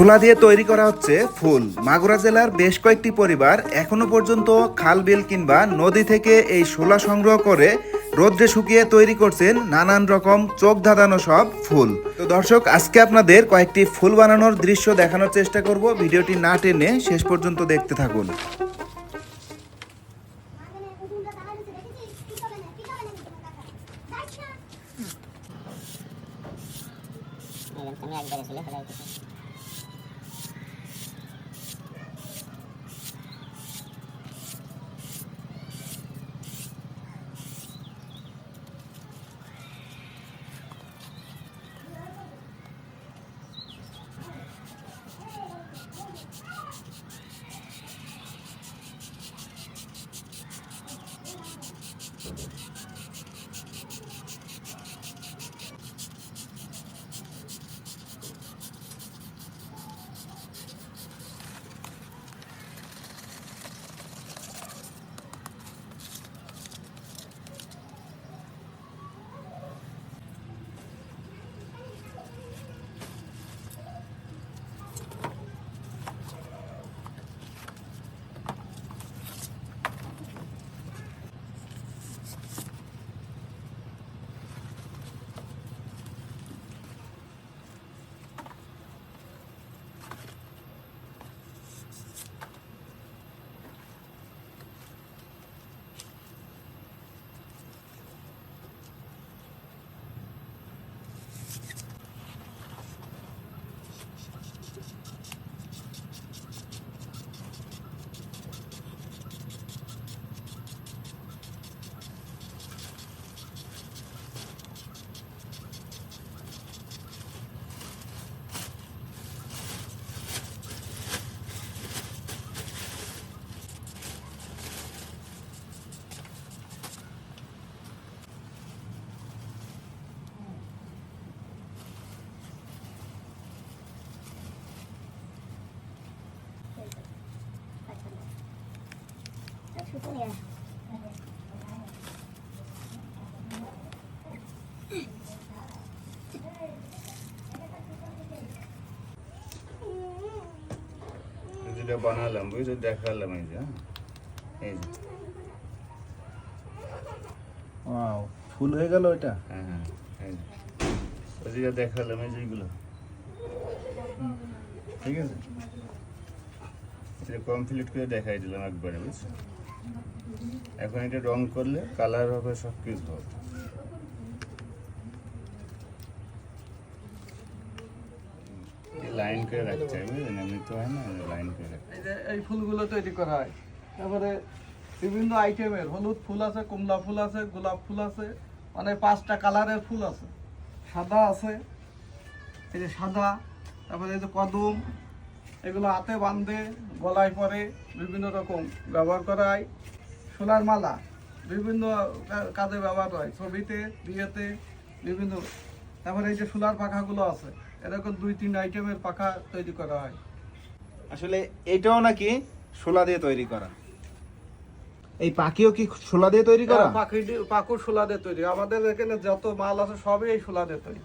শোলা দিয়ে তৈরি করা হচ্ছে ফুল। মাগুরা জেলার বেশ কয়েকটি পরিবার এখনও পর্যন্ত খাল, বিল কিংবা নদী থেকে এই শোলা সংগ্রহ করে রোদ্রে শুকিয়ে তৈরি করছেন নানান রকম চোখ ধাঁধানো সব ফুল। তো দর্শক, আজকে আপনাদের কয়েকটি ফুল বানানোর দৃশ্য দেখানোর চেষ্টা করব। ভিডিওটি না টেনে শেষ পর্যন্ত দেখতে থাকুন। আমি যেটা বানালাম বুঝছ? দেখালাম এই যে হ্যাঁ? এই যে। ওয়াও ফুল হয়ে গেল এটা হ্যাঁ হ্যাঁ ওই যেটা দেখালাম এই যেগুলো ঠিক আছে? এটা কমপ্লিট করে দেখাই দিলাম একবারে বুঝছ? এখন এটা রং করলে কালার হবে সব কিছু হবে লাইন করে রাখতে হবে এমনি তো হয় না লাইন করে এই ফুলগুলো তৈরি করা হয়, তারপরে বিভিন্ন আইটেমের হলুদ ফুল আছে, কমলা ফুল আছে, গোলাপ ফুল আছে মানে পাঁচটা কালারের ফুল আছে। সাদা আছে, এই যে সাদা, তারপরে এই যে কদম, এগুলো হাতে বাঁধে, গলায় পরে বিভিন্ন রকম ব্যবহার করা হয়। সোনার মালা বিভিন্ন কাজে ব্যবহার হয় ছবিতে বিয়েতে বিভিন্ন। তারপরে এই যে সোলার পাখাগুলো আছে এরকম দুই তিন আইটেমের পাখা তৈরি করা হয়। আসলে এটাও নাকি শোলা দিয়ে তৈরি করা? এই পাখিও কি শোলা দিয়ে তৈরি করা? হ্যাঁ, পাখি দিয়ে- পাকুর শোলা দিয়ে তৈরি। আমাদের এখানে যত মাল আছে সবই এই শোলা দিয়ে তৈরি।